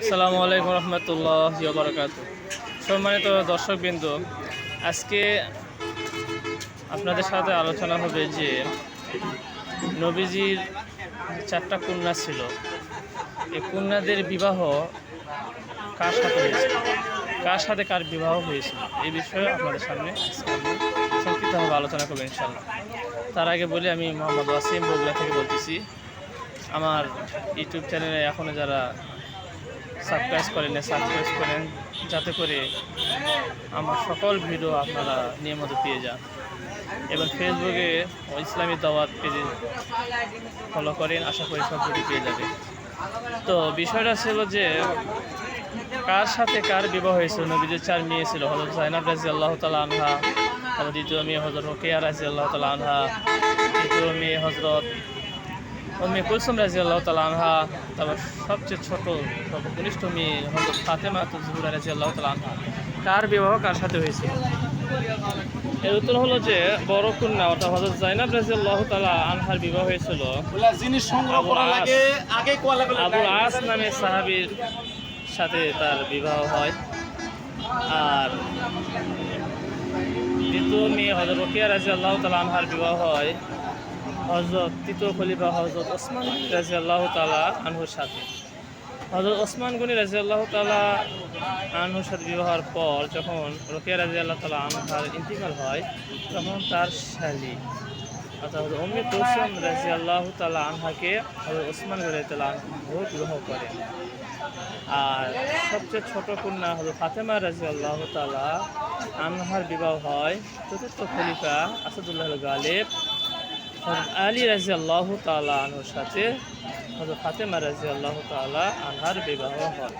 আসসালামু আলাইকুম রহমতুল্লাহ বারকাত সম্মানিত দর্শকবৃন্দ, আজকে আপনাদের সাথে আলোচনা হবে যে নবীজির চারটা কন্যা ছিল। এই কন্যাদের বিবাহ কার সাথে হয়েছিল? কার সাথে কার বিবাহ হয়েছিল? এই বিষয়ে আপনাদের সামনে সংক্ষিপ্তভাবে আলোচনা করব ইনশাল্লাহ তার আগে বলি, আমি মোহাম্মদ ওয়াসিম বগুড়া থেকে বলতেছি। আমার ইউটিউব চ্যানেলে এখনও যারা সাবস্ক্রাইব করেন সাবস্ক্রাইব করেন, যাতে করে আমার সকল ভিডিও আপনারা নিয়মিত পেয়ে যান। এবং ফেসবুকে ইসলামী দাওয়াত পেজে ফলো করেন, আশা করি সব ভিডিও পেয়ে যাবে তো বিষয়টা ছিল যে, কার সাথে কার বিবাহ হয়েছিল? নবীদের চার মেয়ে ছিল হজরত জাইনাব রাজি আল্লাহ তালা আনহা দ্বিতীয় মেয়ে হজরত রোকেয়া রাজি আল্লাহ তালা আনহা তৃতীয় মেয়ে হজরত উম্মে কুলসুম রাজি আল্লাহ তালা আনহা তারপর সবচেয়ে ছোট সব কনিষ্ঠ মেয়ে হজরত ফাতেমা তো জুহুরা রাজি আল্লাহ তালা আনহা। কার বিবাহ কার সাথে হয়েছে? এর উত্তর হলো যে বড় কন্যা অর্থাৎ হজরত জাইনাব রাজি আল্লাহ তালা আনহার বিবাহ হয়েছিল। জিনিস সংগ্রহ করা। লাগে আগে আবুল আস নামে সাহাবীর সাথে তার বিবাহ হয়। আর দ্বিতীয় মেয়ে হজরত রকিয়া রাজি আল্লাহ তালা আনহার বিবাহ হয়। হজরত তৃতীয় খলিফা হজরত ওসমান রাজি আল্লাহ তালা আনহুর সাথে। হজরত ওসমান গনি রাজি আল্লাহ তালা আনহুর সাথে বিবাহের পর যখন রকিয়া রাজি আল্লাহ তালা আনহার ইন্তিকাল হয়, তখন তার শালী অর্থাৎ উম্মে কুলসুম রাজি আল্লাহ তালা আনহাকে হজরত ওসমান গনি তালা আনহু বিবাহ করেন আর সবচেয়ে ছোট কন্যা হলো ফাতেমা রাজি আল্লাহ তালা আনহার বিবাহ হয় চতুর্থ খলিফা আসাদুল্লাহ গালেব আলী রাজি আল্লাহ তালা আনুর সাথে হজরত ফাতেমা রাজি আল্লাহ তালা আনহার বিবাহ হয়।